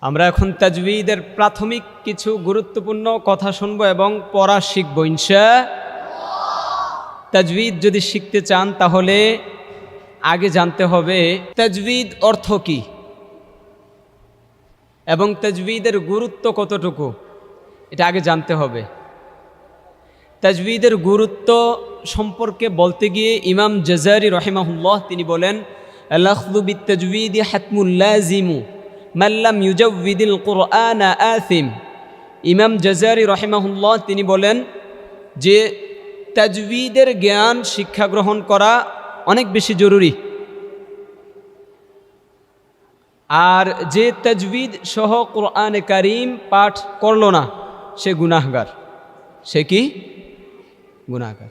আমরা এখন তাজবিদের প্রাথমিক কিছু গুরুত্বপূর্ণ কথা শুনব এবং পড়া শিখব ইনশা তাজবিদ যদি শিখতে চান, তাহলে আগে জানতে হবে, তাজবিদ অর্থ কি? এবং তাজবিদের গুরুত্ব কতটুকু? এটা আগে জানতে হবে। তাজবিদের গুরুত্ব সম্পর্কে বলতে গিয়ে ইমাম জাজারি রহিমাহুল্লাহ তিনি বলেন আল্লাহদুবি তাজবিদ হাতমুল্লাজিমু মাল্লাম ইউজাউদ্দিল কোরআন আসিম ইমাম জাজারি রহিমাহুল্লাহ তিনি বলেন যে তাজবিদের জ্ঞান শিক্ষা গ্রহণ করা অনেক বেশি জরুরি। আর যে তাজবিদ সহ কোরআন কারিম পাঠ করল না, সে গুনাহগার। সে কি? গুনাহগার।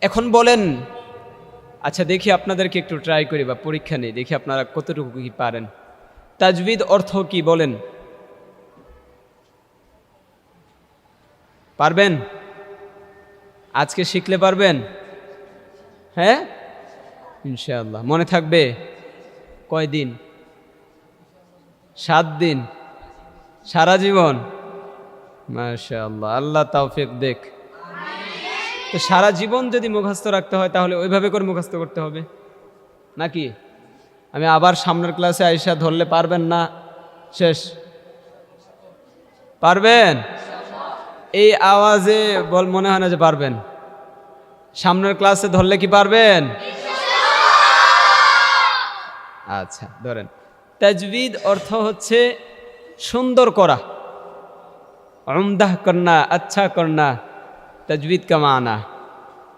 এখন বলেন আচ্ছা দেখি আপনাদেরকে একটু ট্রাই করি বা পরীক্ষা নেই, দেখি আপনারা কতটুকু কি পারেন। তাজবিদ অর্থ কি বলেন? পারবেন? আজকে শিখলে পারবেন? হ্যাঁ? ইনশাআল্লাহ, মনে থাকবে? কয়দিন? সাত দিন? সারা জীবন? মাশাআল্লাহ, আল্লাহ তাওফিক দেখ। তো সারা জীবন যদি মুখস্থ রাখতে হয়, তাহলে ওইভাবে করে মুখস্থ করতে হবে। নাকি? আমি আবার সামনের ক্লাসে আইসা ধরলে পারবেন না? শেষ। পারবেন? এই আওয়াজে বল, মনে হয় না যে পারবেন। সামনের ক্লাসে ধরলে কি পারবেন? আচ্ছা ধরেন। তাজবিদ অর্থ হচ্ছে সুন্দর করা। উমদাহ করনা আচ্ছা করনা। তজবিদ কামানা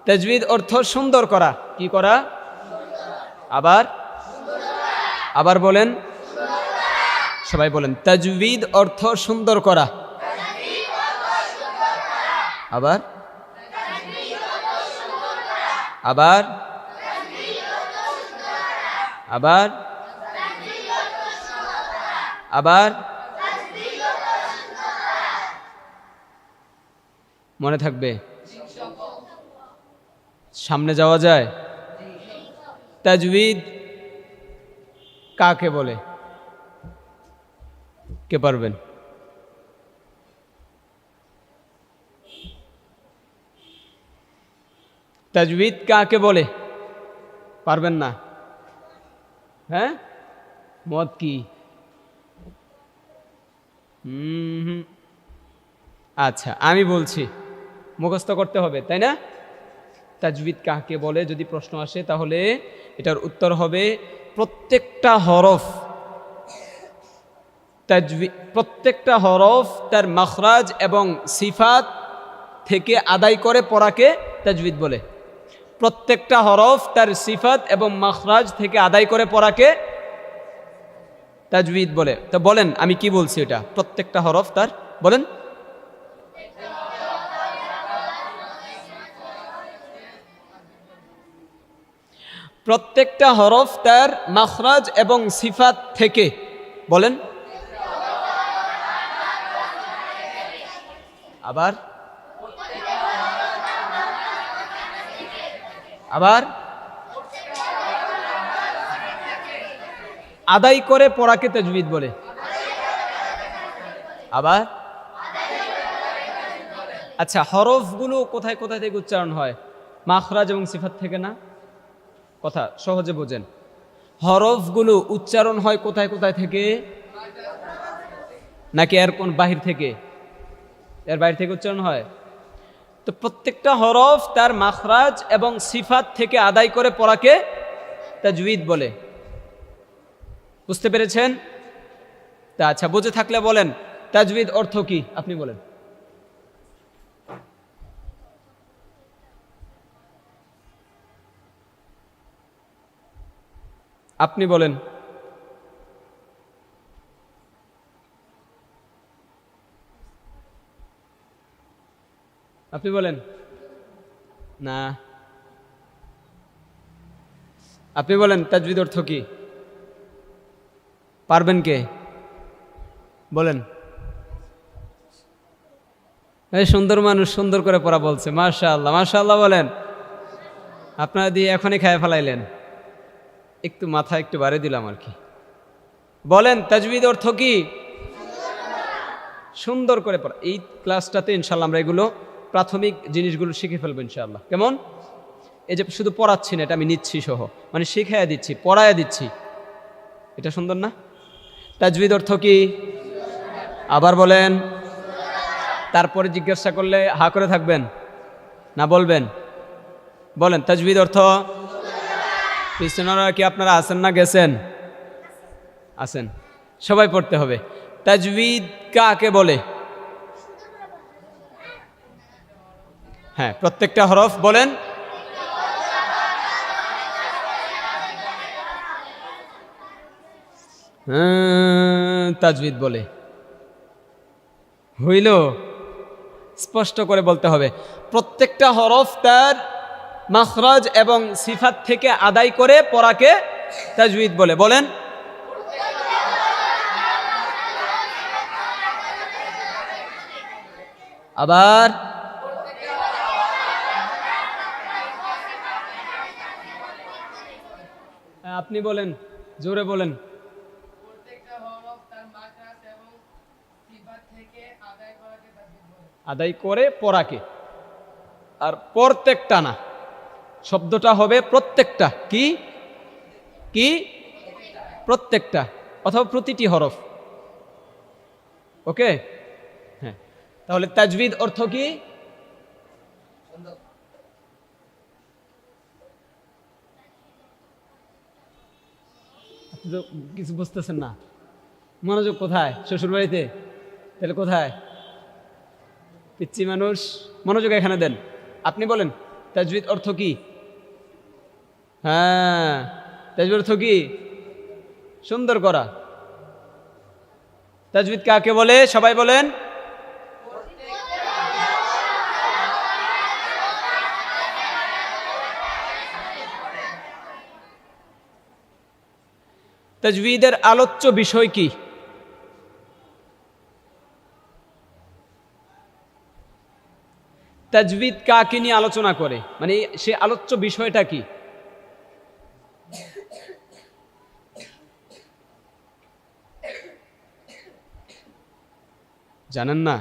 তজবিদ অর্থ সুন্দর করা। কি করা? আবার? আবার বলেন। সবাই বলেন, তজবিদ অর্থ সুন্দর করা। আবার? আবার? আবার? আবার? মনে থাকবে? সামনে যাওয়া যায়? তাজবিদ কাকে বলে? কে পারবেন? তাজবিদ কাকে বলে? পারবেন না? হ্যাঁ? মত কি? হুম। আচ্ছা আমি বলছি। মুখস্থ করতে হবে, তাই না? তাজবিদ কাকে বলে, যদি প্রশ্ন আসে, তাহলে এটার উত্তর হবে, প্রত্যেকটা হরফ, তাজবি, প্রত্যেকটা হরফ তার মখরাজ এবং সিফাত থেকে আদায় করে পড়াকে তাজবিদ বলে। প্রত্যেকটা হরফ তার সিফাত এবং মখরাজ থেকে আদায় করে পড়াকে তাজবিদ বলে। তো বলেন, আমি কি বলছি এটা? প্রত্যেকটা হরফ তার, বলেন। প্রত্যেকটা হরফ তার মাখরাজ এবং সিফাত থেকে। বলেন। আবার। আবার। আদায় করে পড়াকে তাজবিদ বলে। আবার। আচ্ছা হরফগুলো কোথায় কোথায় থেকে উচ্চারণ হয়? মাখরাজ এবং সিফাত থেকে না? কথা, সহজে বোঝেন। হরফগুলো উচ্চারণ হয় কোথায় কোথায় থেকে? নাকি এর কোন বাহির থেকে? এর বাইরে থেকে উচ্চারণ হয়? তো প্রত্যেকটা হরফ তার মাখরাজ এবং সিফাত থেকে আদায় করে পড়াকে তাজবিদ বলে। বুঝতে পেরেছেন? তা আচ্ছা বুঝে থাকলে বলেন তাজবিদ অর্থ কি? আপনি বলেন। আপনি বলেন। আপনি বলেন। না। আপনি বলেন, তাজবিদ অর্থ কি? পারবেন কে? বলেন। এই সুন্দর মানুষ সুন্দর করে পড়া বলছে মাশা আল্লাহ মাশা আল্লাহ বলেন। আপনারা দিয়ে এখনই খায় ফেলাইলেন। একটু মাথা একটু বাড়ে দিলাম আর কি। বলেন তাজবিদ অর্থ কি? সুন্দর করে পড়া। এই ক্লাসটাতে ইনশাল্লাহ আমরা এগুলো প্রাথমিক জিনিসগুলো শিখে ফেলব ইনশাআল্লাহ। কেমন? এই যে শুধু পড়াচ্ছি না এটা আমি নিচ্ছি সহ। মানে শিখাইয়া দিচ্ছি, পড়াইয়া দিচ্ছি। এটা সুন্দর না? তাজবিদ অর্থ কি? আবার বলেন, তারপরে জিজ্ঞাসা করলে হা করে থাকবেন না বলবেন? বলেন তাজবিদ অর্থ? পিছনেরা কি আপনারা আছেন না গেছেন? আছেন। সবাই পড়তে হবে। তাজবিদ কাকে বলে? হ্যাঁ প্রত্যেকটা হরফ বলেন। হ্যাঁ, তাজবিদ বলে। হইল। স্পষ্ট করে বলতে হবে। প্রত্যেকটা হরফ তার মাখরাজ এবং সিফাত থেকে আদায় করে পড়াকে তাজবিদ বলে। বলেন। আবার। হ্যাঁ, আপনি বলেন জোরে বলেন। আদায় করে পড়াকে। আর প্রত্যেকটা না। শব্দটা হবে প্রত্যেকটা। কি? কি? প্রত্যেকটা। অথবা প্রতিটি হরফ। ওকে? হ্যাঁ। তাহলে তাজবিদ অর্থ কি? কিছু বুঝতেছেন না। মনোযোগ কোথায়? শ্বশুর বাড়িতে তাহলে কোথায়? পিচ্ছি মানুষ। মনোযোগ এখানে দেন। আপনি বলেন। তাজবিদ অর্থ কি? হ্যাঁ তাজবিদ অর্থ কি? সুন্দর করা। তাজবিদ কাকে বলে? সবাই বলেন। তাজবিদের আলোচ্য বিষয় কি? তাজবিদ কাকে নিয়ে আলোচনা করে? মানে সে আলোচ্য বিষয়টা কি? জানেন না?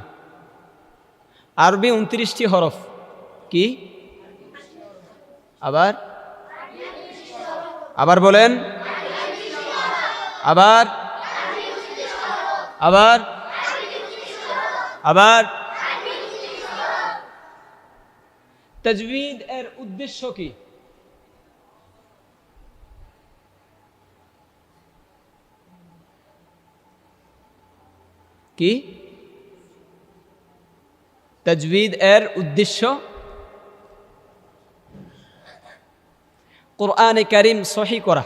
আরবি উনত্রিশটি হরফ। কি? আবার? আবার বলেন। আবার? আবার? আবার? তাজবিদ এর উদ্দেশ্য কি কি তাজবিদ এর উদ্দেশ্য কোরআনে কারিম সহি করা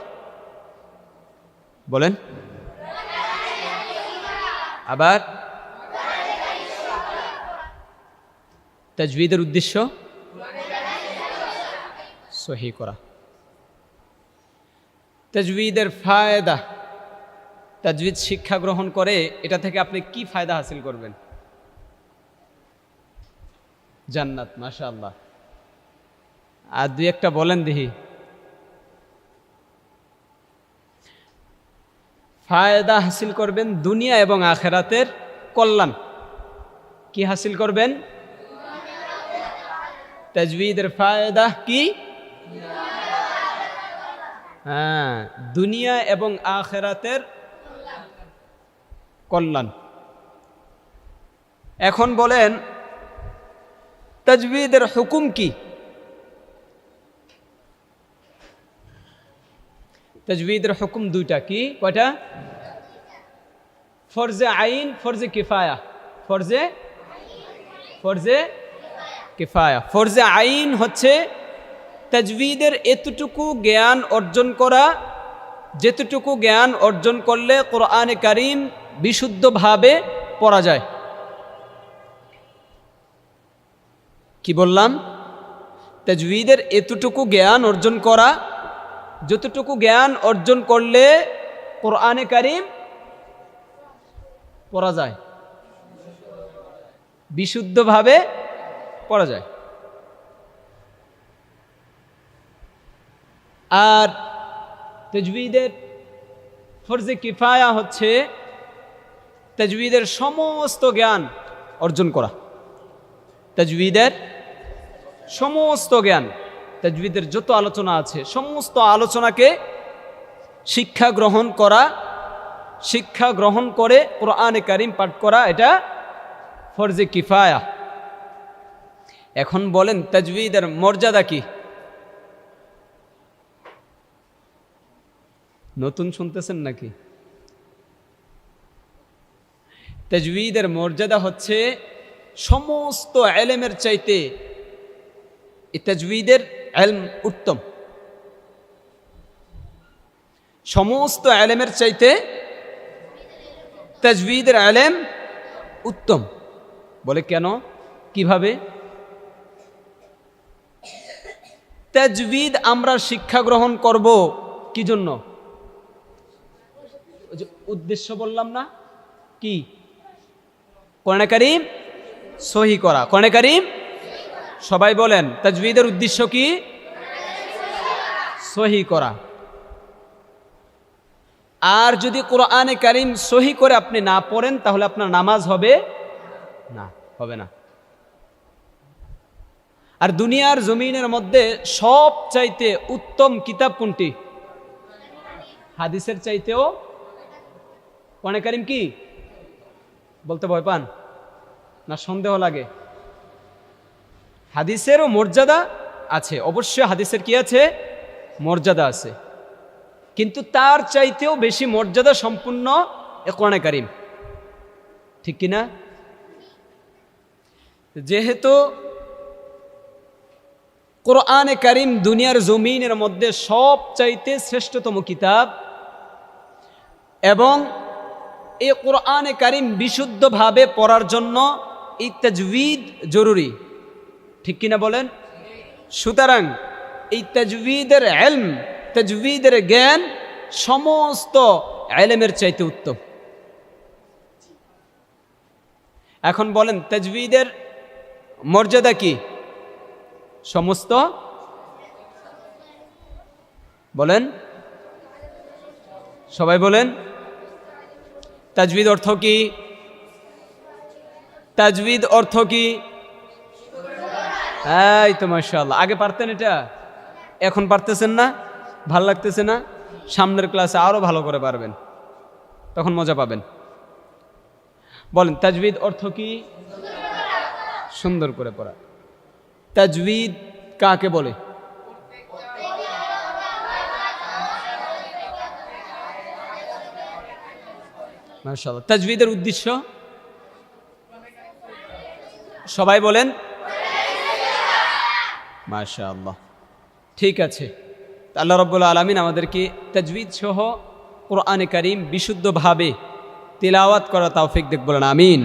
বলেন আবার তাজবিদের উদ্দেশ্য সহি করা। তাজবিদের ফায়দা, তাজবিদ শিক্ষা গ্রহণ করে এটা থেকে আপনি কি ফায়দা হাসিল করবেন? জান্নাত মাশা আল্লাহ আর দুই একটা বলেন দেখি। ফায়দা হাসিল করবেন দুনিয়া এবং আখেরাতের কল্যাণ। কি হাসিল করবেন? তাজবিদের ফায়দা কি? হ্যাঁ দুনিয়া এবং আখেরাতের কল্যাণ। এখন বলেন, তাজবিদের হুকুম কি? তাজবিদের হুকুম দুইটা কি? কয়টা? ফরজে আইন, ফরজে কিফায়া। ফরজে? ফরজে কিফায়া। ফরজে আইন হচ্ছে তাজবিদের এতটুকু জ্ঞান অর্জন করা, যেতটুকু জ্ঞান অর্জন করলে কোরআনে কারিম বিশুদ্ধভাবে পড়া যায়। কি বললাম? তাজবিদের এতটুকু জ্ঞান অর্জন করা, যতটুকু জ্ঞান অর্জন করলে কোরআনে কারিম পড়া যায়। বিশুদ্ধভাবে পড়া যায়। আর তাজবিদের ফরজে কিফায়া হচ্ছে তাজবিদের সমস্ত জ্ঞান অর্জন করা। তাজবিদের সমস্ত জ্ঞান, তাজবিদের যত আলোচনা আছে, সমস্ত আলোচনাকে শিক্ষা গ্রহণ করা, শিক্ষা গ্রহণ করে কোরআনে কারিম পাঠ করা, এটা ফরজে কিফায়া। এখন বলেন, তাজবিদের মর্যাদা কি? নতুন শুনতেছেন নাকি? তাজবিদের মর্যাদা হচ্ছে সমস্ত এলেমের চাইতে তাজবিদের এলম উত্তম। সমস্ত এলেমের চাইতে তাজবিদের আলেম উত্তম। বলে কেন? কীভাবে? তাজবিদ আমরা শিক্ষা গ্রহণ করব কি জন্য উদ্দেশ্য বললাম না। কি? কোরআনে কারিম? সহি করা। কোরআনে কারিম? সবাই বলেন, তাজবিদের উদ্দেশ্য কি? সহি করা। আর যদি কোরআনে কারিম সহি করে আপনি না পড়েন, তাহলে আপনার নামাজ হবে না হবে না। আর দুনিয়ার জমিনের মধ্যে সব চাইতে উত্তম কিতাব কোনটি? হাদিসের চাইতেও কোরআনে কারিম কি? বলতে ভয় পান? না সন্দেহ লাগে? হাদিসেরও মর্যাদা আছে। অবশ্যই হাদিসের কি আছে? মর্যাদা আছে। কিন্তু তার চাইতেও বেশি মর্যাদা সম্পূর্ণ এ কোরআনে কারিম। ঠিক কিনা? যেহেতু কোরআনে কারিম দুনিয়ার জমিনের মধ্যে সব চাইতে শ্রেষ্ঠতম কিতাব এবং এই কোরআনে কারিম বিশুদ্ধভাবে পড়ার জন্য এই জরুরি। ঠিক কিনা বলেন? সুতরাং এই তাজবিদের এলম, তাজবিদের জ্ঞান সমস্ত এলেমের চাইতে উত্তম। এখন বলেন, তাজবিদের মর্যাদা কি? সমস্ত? বলেন। সবাই বলেন। তাজবিদ অর্থ কি? তাজবিদ অর্থ কি? এই তো মাশাআল্লাহ। আগে পারতেন এটা? এখন পারতেছেন না? ভালো লাগতেছে না? সামনের ক্লাসে আরও ভালো করে পারবেন। তখন মজা পাবেন। বলেন, তাজবিদ অর্থ কি? সুন্দর করে পড়া। তাজবিদ কাকে বলে? মাশাআল্লাহ। তাজবিদের উদ্দেশ্য? সবাই বলেন? মাশাআল্লাহ। ঠিক আছে। আল্লাহ রব্বুল আলমিন আমাদেরকে তাজবিদ সহ কোরআনে করিম বিশুদ্ধভাবে তেলাওয়াত করা তাওফিক দেখবেন আমিন।